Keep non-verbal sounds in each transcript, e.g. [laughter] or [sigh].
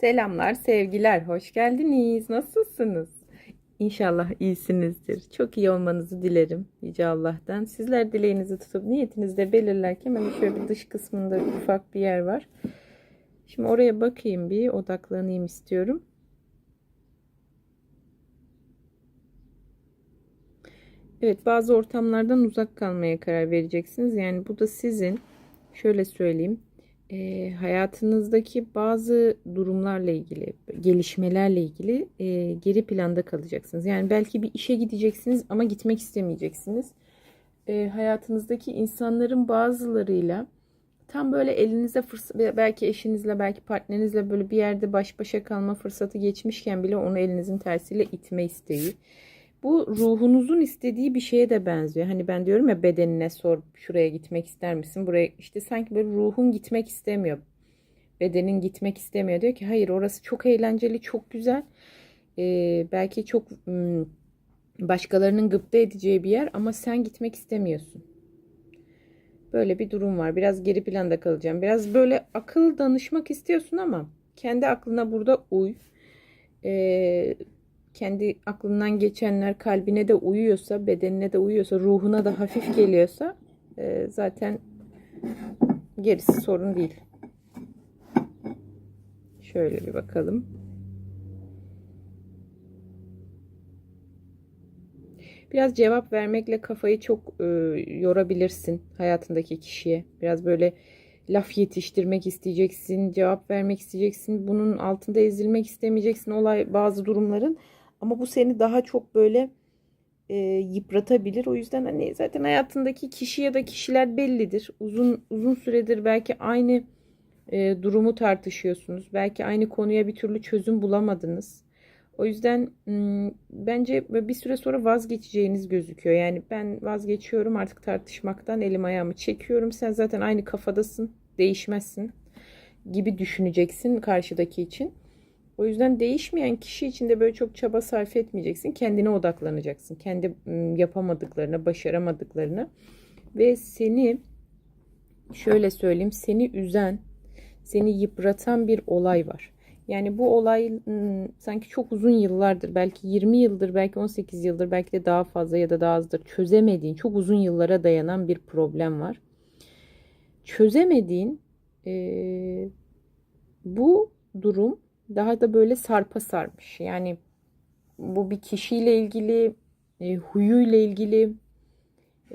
Selamlar, sevgiler. Hoş geldiniz. Nasılsınız? İnşallah iyisinizdir. Çok iyi olmanızı dilerim Yüce Allah'tan. Sizler dileğinizi tutup niyetinizi de belirlerken hemen şöyle bir dış kısmında ufak bir yer var. Şimdi oraya bakayım bir odaklanayım istiyorum. Evet bazı ortamlardan uzak kalmaya karar vereceksiniz. Yani bu da sizin şöyle söyleyeyim e, hayatınızdaki bazı durumlarla ilgili, gelişmelerle ilgili e, geri planda kalacaksınız. Yani belki bir işe gideceksiniz ama gitmek istemeyeceksiniz. E, hayatınızdaki insanların bazılarıyla tam böyle elinize fırsat, belki eşinizle, belki partnerinizle böyle bir yerde baş başa kalma fırsatı geçmişken bile onu elinizin tersiyle itme isteği. Bu ruhunuzun istediği bir şeye de benziyor. Hani ben diyorum ya bedenine sor şuraya gitmek ister misin? Buraya işte sanki böyle ruhun gitmek istemiyor. Bedenin gitmek istemiyor. Diyor ki hayır orası çok eğlenceli, çok güzel. Ee, belki çok ım, başkalarının gıpta edeceği bir yer ama sen gitmek istemiyorsun. Böyle bir durum var. Biraz geri planda kalacağım. Biraz böyle akıl danışmak istiyorsun ama kendi aklına burada uy. Ee, kendi aklından geçenler kalbine de uyuyorsa, bedenine de uyuyorsa, ruhuna da hafif geliyorsa e, zaten gerisi sorun değil. Şöyle bir bakalım. Biraz cevap vermekle kafayı çok e, yorabilirsin hayatındaki kişiye. Biraz böyle laf yetiştirmek isteyeceksin, cevap vermek isteyeceksin. Bunun altında ezilmek istemeyeceksin olay bazı durumların. Ama bu seni daha çok böyle e, yıpratabilir. O yüzden hani zaten hayatındaki kişi ya da kişiler bellidir. Uzun uzun süredir belki aynı e, durumu tartışıyorsunuz. Belki aynı konuya bir türlü çözüm bulamadınız. O yüzden bence bir süre sonra vazgeçeceğiniz gözüküyor. Yani ben vazgeçiyorum artık tartışmaktan elim ayağımı çekiyorum. Sen zaten aynı kafadasın, değişmezsin gibi düşüneceksin karşıdaki için. O yüzden değişmeyen kişi için de böyle çok çaba sarf etmeyeceksin. Kendine odaklanacaksın. Kendi yapamadıklarına, başaramadıklarına ve seni şöyle söyleyeyim, seni üzen, seni yıpratan bir olay var. Yani bu olay sanki çok uzun yıllardır, belki 20 yıldır, belki 18 yıldır, belki de daha fazla ya da daha azdır çözemediğin, çok uzun yıllara dayanan bir problem var. Çözemediğin e, bu durum daha da böyle sarpa sarmış. Yani bu bir kişiyle ilgili, e, huyuyla ilgili,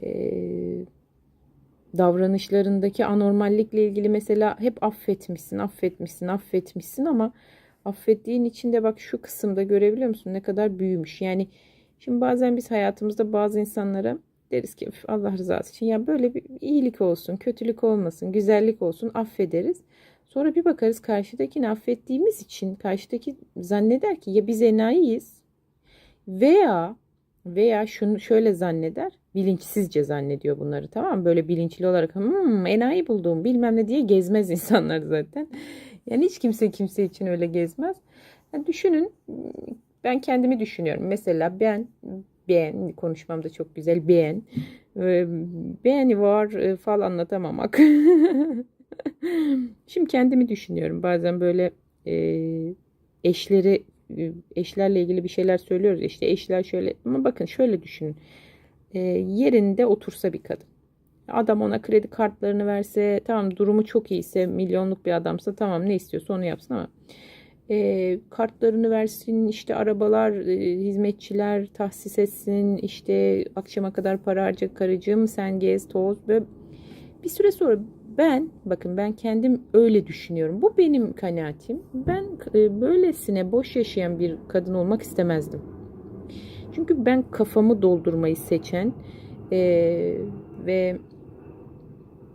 e, davranışlarındaki anormallikle ilgili mesela hep affetmişsin, affetmişsin, affetmişsin ama affettiğin için de bak şu kısımda görebiliyor musun ne kadar büyümüş. Yani şimdi bazen biz hayatımızda bazı insanlara deriz ki Allah rızası için ya böyle bir iyilik olsun, kötülük olmasın, güzellik olsun affederiz. Sonra bir bakarız karşıdakini affettiğimiz için karşıdaki zanneder ki ya biz enayiyiz veya veya şunu şöyle zanneder bilinçsizce zannediyor bunları tamam? Böyle bilinçli olarak hmm, enayi bulduğum bilmem ne diye gezmez [laughs] insanlar zaten. Yani hiç kimse kimse için öyle gezmez. Yani düşünün ben kendimi düşünüyorum. Mesela ben ben konuşmam da çok güzel ben beğeni var fal anlatamamak. [laughs] [laughs] Şimdi kendimi düşünüyorum. Bazen böyle e, eşleri e, eşlerle ilgili bir şeyler söylüyoruz. İşte eşler şöyle ama bakın şöyle düşünün. E, yerinde otursa bir kadın. Adam ona kredi kartlarını verse tamam durumu çok iyiyse milyonluk bir adamsa tamam ne istiyorsa onu yapsın ama e, kartlarını versin işte arabalar e, hizmetçiler tahsis etsin işte akşama kadar para harca karıcığım sen gez toz ve bir süre sonra ben bakın ben kendim öyle düşünüyorum. Bu benim kanaatim. Ben e, böylesine boş yaşayan bir kadın olmak istemezdim. Çünkü ben kafamı doldurmayı seçen e, ve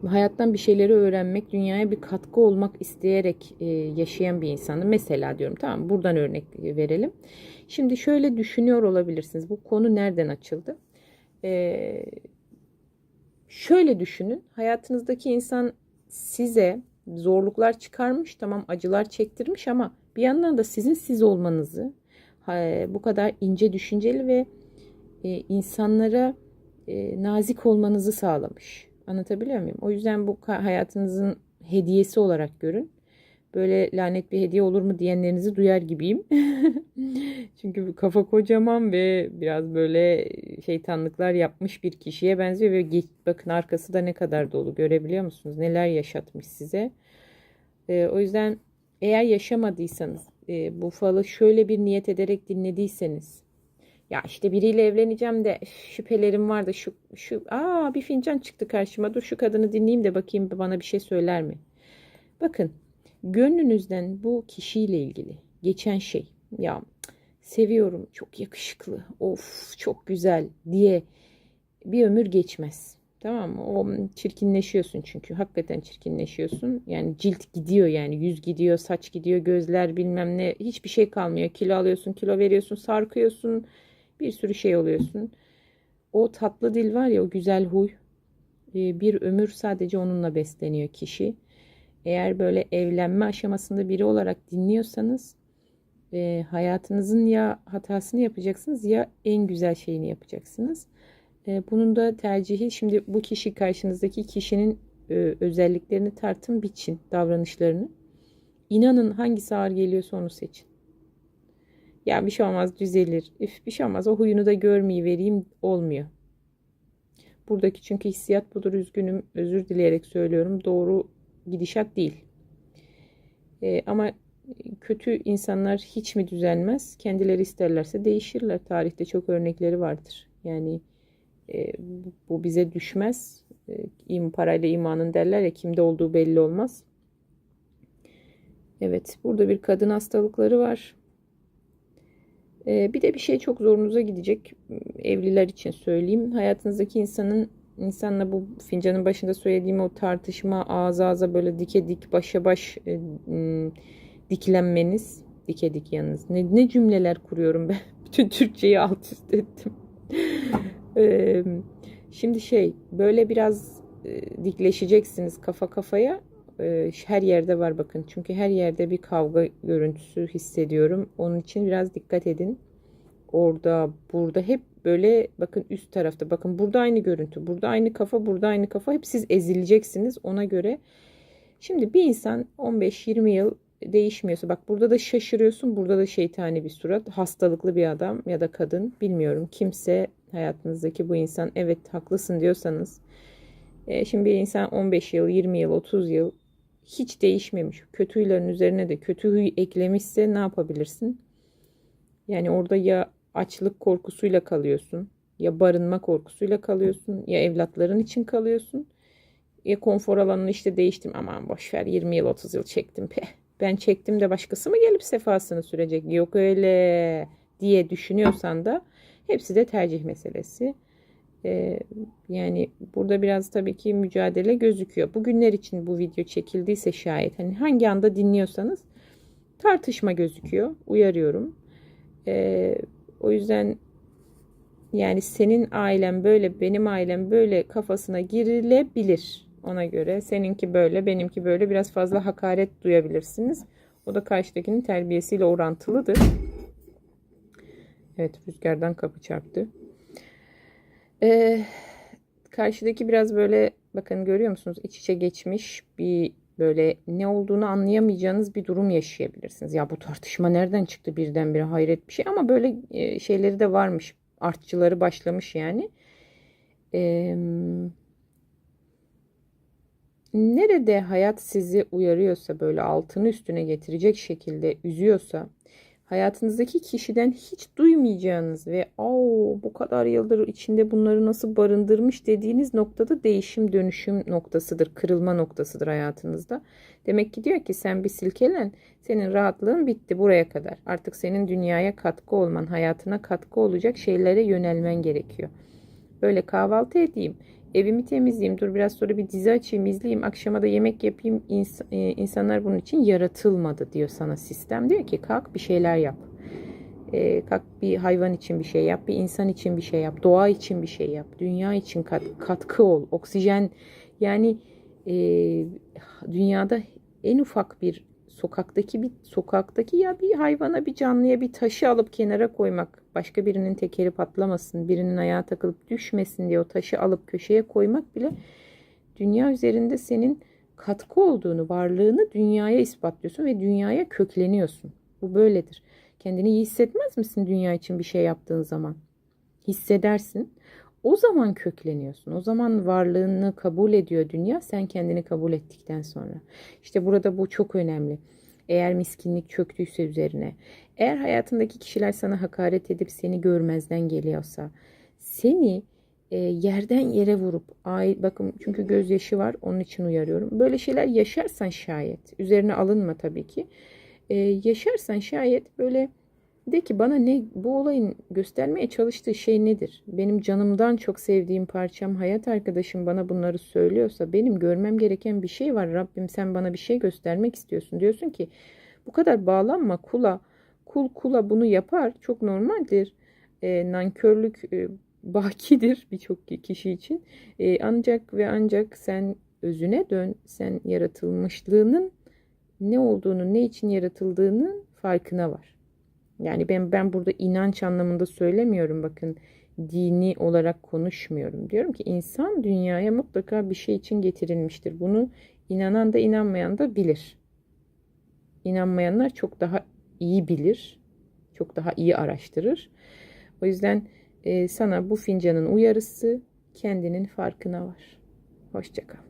hayattan bir şeyleri öğrenmek, dünyaya bir katkı olmak isteyerek e, yaşayan bir insanım. Mesela diyorum tamam buradan örnek verelim. Şimdi şöyle düşünüyor olabilirsiniz. Bu konu nereden açıldı? Eee Şöyle düşünün. Hayatınızdaki insan size zorluklar çıkarmış, tamam acılar çektirmiş ama bir yandan da sizin siz olmanızı bu kadar ince düşünceli ve e, insanlara e, nazik olmanızı sağlamış. Anlatabiliyor muyum? O yüzden bu hayatınızın hediyesi olarak görün böyle lanet bir hediye olur mu diyenlerinizi duyar gibiyim. [laughs] Çünkü kafa kocaman ve biraz böyle şeytanlıklar yapmış bir kişiye benziyor ve geç, bakın arkası da ne kadar dolu görebiliyor musunuz? Neler yaşatmış size. Ee, o yüzden eğer yaşamadıysanız e, bu falı şöyle bir niyet ederek dinlediyseniz ya işte biriyle evleneceğim de şüphelerim var da şu şu aa bir fincan çıktı karşıma. Dur şu kadını dinleyeyim de bakayım bana bir şey söyler mi? Bakın gönlünüzden bu kişiyle ilgili geçen şey ya seviyorum çok yakışıklı of çok güzel diye bir ömür geçmez. Tamam mı? O çirkinleşiyorsun çünkü. Hakikaten çirkinleşiyorsun. Yani cilt gidiyor yani. Yüz gidiyor, saç gidiyor, gözler bilmem ne. Hiçbir şey kalmıyor. Kilo alıyorsun, kilo veriyorsun, sarkıyorsun. Bir sürü şey oluyorsun. O tatlı dil var ya, o güzel huy. e, Bir ömür sadece onunla besleniyor kişi. Eğer böyle evlenme aşamasında biri olarak dinliyorsanız e, hayatınızın ya hatasını yapacaksınız ya en güzel şeyini yapacaksınız. E, bunun da tercihi şimdi bu kişi karşınızdaki kişinin e, özelliklerini tartın biçin davranışlarını. İnanın hangisi ağır geliyorsa onu seçin. Ya bir şey olmaz düzelir. Üf bir şey olmaz o huyunu da görmeyi vereyim olmuyor. Buradaki çünkü hissiyat budur üzgünüm özür dileyerek söylüyorum doğru gidişat değil. E, ama kötü insanlar hiç mi düzelmez? Kendileri isterlerse değişirler. Tarihte çok örnekleri vardır. Yani e, bu bize düşmez. E, parayla imanın derler ya kimde olduğu belli olmaz. Evet burada bir kadın hastalıkları var. E, bir de bir şey çok zorunuza gidecek. Evliler için söyleyeyim. Hayatınızdaki insanın insanla bu fincanın başında söylediğim o tartışma ağza ağza böyle dike dik başa baş e, diklenmeniz dike dik yalnız. Ne, ne cümleler kuruyorum ben. [laughs] Bütün Türkçeyi alt üst ettim. [laughs] Ee, şimdi şey böyle biraz e, dikleşeceksiniz kafa kafaya. Ee, her yerde var bakın. Çünkü her yerde bir kavga görüntüsü hissediyorum. Onun için biraz dikkat edin. Orada, burada hep böyle bakın üst tarafta. Bakın burada aynı görüntü. Burada aynı kafa, burada aynı kafa. Hep siz ezileceksiniz ona göre. Şimdi bir insan 15-20 yıl değişmiyorsa bak burada da şaşırıyorsun. Burada da şeytani bir surat. Hastalıklı bir adam ya da kadın bilmiyorum. Kimse hayatınızdaki bu insan evet haklısın diyorsanız e, şimdi bir insan 15 yıl 20 yıl 30 yıl hiç değişmemiş kötü huyların üzerine de kötü huy eklemişse ne yapabilirsin yani orada ya açlık korkusuyla kalıyorsun ya barınma korkusuyla kalıyorsun ya evlatların için kalıyorsun ya konfor alanını işte değiştim aman boşver 20 yıl 30 yıl çektim pe ben çektim de başkası mı gelip sefasını sürecek yok öyle diye düşünüyorsan da Hepsi de tercih meselesi. Ee, yani burada biraz tabii ki mücadele gözüküyor. Bugünler için bu video çekildiyse şayet hani hangi anda dinliyorsanız tartışma gözüküyor. Uyarıyorum. Ee, o yüzden yani senin ailen böyle benim ailem böyle kafasına girilebilir. Ona göre seninki böyle benimki böyle biraz fazla hakaret duyabilirsiniz. O da karşıdakinin terbiyesiyle orantılıdır. Evet rüzgardan kapı çarptı. Ee, karşıdaki biraz böyle bakın görüyor musunuz iç içe geçmiş bir böyle ne olduğunu anlayamayacağınız bir durum yaşayabilirsiniz. Ya bu tartışma nereden çıktı birdenbire hayret bir şey ama böyle e, şeyleri de varmış. Artçıları başlamış yani. Ee, nerede hayat sizi uyarıyorsa böyle altını üstüne getirecek şekilde üzüyorsa hayatınızdaki kişiden hiç duymayacağınız ve o bu kadar yıldır içinde bunları nasıl barındırmış dediğiniz noktada değişim dönüşüm noktasıdır, kırılma noktasıdır hayatınızda. Demek ki diyor ki sen bir silkelen, senin rahatlığın bitti buraya kadar. Artık senin dünyaya katkı olman, hayatına katkı olacak şeylere yönelmen gerekiyor. Böyle kahvaltı edeyim, evimi temizleyeyim, dur biraz sonra bir dizi açayım, izleyeyim, akşama da yemek yapayım. İns e, insanlar bunun için yaratılmadı diyor sana sistem. Diyor ki kalk bir şeyler yap. E, kalk bir hayvan için bir şey yap, bir insan için bir şey yap, doğa için bir şey yap, dünya için kat katkı ol, oksijen yani e, dünyada en ufak bir sokaktaki bir sokaktaki ya bir hayvana bir canlıya bir taşı alıp kenara koymak başka birinin tekeri patlamasın birinin ayağa takılıp düşmesin diye o taşı alıp köşeye koymak bile dünya üzerinde senin katkı olduğunu, varlığını dünyaya ispatlıyorsun ve dünyaya kökleniyorsun. Bu böyledir. Kendini iyi hissetmez misin dünya için bir şey yaptığın zaman? Hissedersin. O zaman kökleniyorsun. O zaman varlığını kabul ediyor dünya. Sen kendini kabul ettikten sonra. İşte burada bu çok önemli. Eğer miskinlik çöktüyse üzerine, eğer hayatındaki kişiler sana hakaret edip seni görmezden geliyorsa, seni e, yerden yere vurup, ay bakın çünkü gözyaşı var onun için uyarıyorum. Böyle şeyler yaşarsan şayet, üzerine alınma tabii ki. E, yaşarsan şayet böyle de ki bana ne bu olayın göstermeye çalıştığı şey nedir? Benim canımdan çok sevdiğim parçam, hayat arkadaşım bana bunları söylüyorsa benim görmem gereken bir şey var. Rabbim sen bana bir şey göstermek istiyorsun. Diyorsun ki bu kadar bağlanma kula. Kul kula bunu yapar. Çok normaldir. E, nankörlük e, bakidir [laughs] birçok kişi için. E, ancak ve ancak sen özüne dön. Sen yaratılmışlığının ne olduğunu, ne için yaratıldığının farkına var. Yani ben ben burada inanç anlamında söylemiyorum bakın dini olarak konuşmuyorum. Diyorum ki insan dünyaya mutlaka bir şey için getirilmiştir. Bunu inanan da inanmayan da bilir. İnanmayanlar çok daha iyi bilir. Çok daha iyi araştırır. O yüzden e, sana bu fincanın uyarısı kendinin farkına var. Hoşçakal.